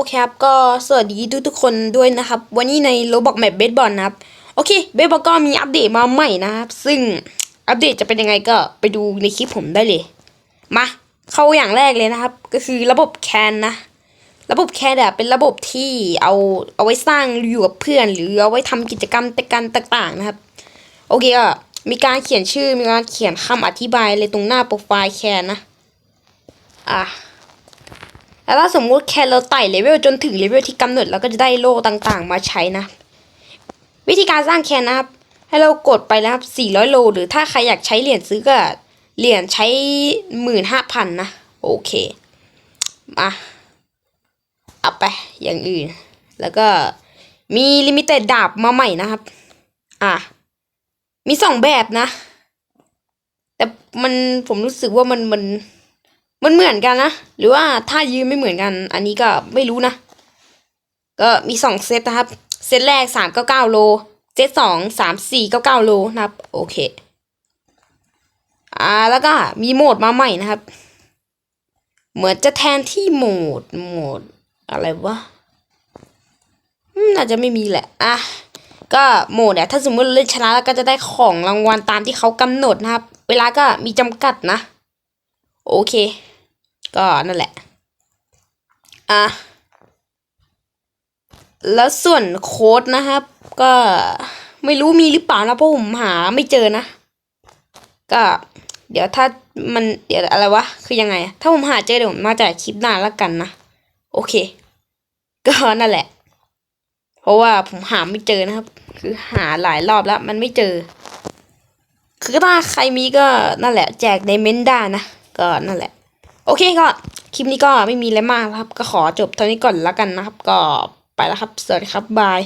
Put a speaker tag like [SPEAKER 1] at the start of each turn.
[SPEAKER 1] อเคครับ ก็สวัสดีทุกทุกๆคนด้วยนะครับ วันนี้ในโรบอกแมปเบสบอลนะครับ โอเค เบสบอลก็มีอัปเดตมาใหม่นะครับ ซึ่งอัปเดตจะเป็นยังไงก็ไปดูในคลิปผมได้เลย มา เข้าอย่างแรกเลยนะครับ ก็คือระบบแคนนะ ระบบแคนอะเป็นระบบที่เอาเอาไว้สร้างอยู่กับเพื่อน หรือเอาไว้ทำกิจกรรมแต่กันต่างๆนะครับ โอเคก็มีการเขียนชื่อ มีการเขียนคำอธิบายเลยตรงหน้าโปรไฟล์แคนนะ อะ แล้วถ้าสมมุติแค่เราไต่เลเวลจนถึงเลเวลที่กำหนดเราก็จะได้โล่ต่างๆ มาใช้นะ วิธีการสร้างแคนนะครับ ให้เรากดไปนะครับ400 โล หรือถ้าใครอยากใช้เหรียญซื้อก็เหรียญใช้15,000นะ โอเคมาเอาไปอย่างอื่น แล้วก็มีลิมิเต็ดดาบมาใหม่นะครับ อะ มีสองแบบนะ แต่มันผมรู้สึกว่ามันมัน มันเหมือนกันนะ หรือว่าถ้ายืนไม่เหมือนกัน อันนี้ก็ไม่รู้นะ ก็มีสองเซตนะครับ เซตแรกสามเก้าเก้าโล เซตสองสามสี่เก้าเก้าโลนะครับ โอเค อ่าแล้วก็มีโหมดมาใหม่นะครับ เหมือนจะแทนที่โหมดโหมดอะไรวะน่าจะไม่มีแหละ อะ ก็โหมดเนี่ยถ้าสมมติเล่นชนะแล้วก็จะได้ของรางวัลตามที่เขากำหนดนะครับ เวลาก็มีจำกัดนะ โอเค ก็นั่นแหละ อะ แล้วส่วนโค้ดนะครับ ก็ไม่รู้มีหรือเปล่านะเพราะผมหาไม่เจอนะ ก็เดี๋ยวถ้ามันเดี๋ยวอะไรวะ คือยังไง ถ้าผมหาเจอเดี๋ยวผมมาจ่ายคลิปหน้าแล้วกันนะ โอเค ก็นั่นแหละ เพราะว่าผมหาไม่เจอนะครับ คือหาหลายรอบแล้ว มันไม่เจอ คือถ้าใครมีก็นั่นแหละ แจกในเมนได้นะ ก็นั่นแหละ โอเคก็คลิปนี้ก็ไม่มีอะไรมากครับ ก็ขอจบเท่านี้ก่อนแล้วกันนะครับ ก็ไปแล้วครับ สวัสดีครับบาย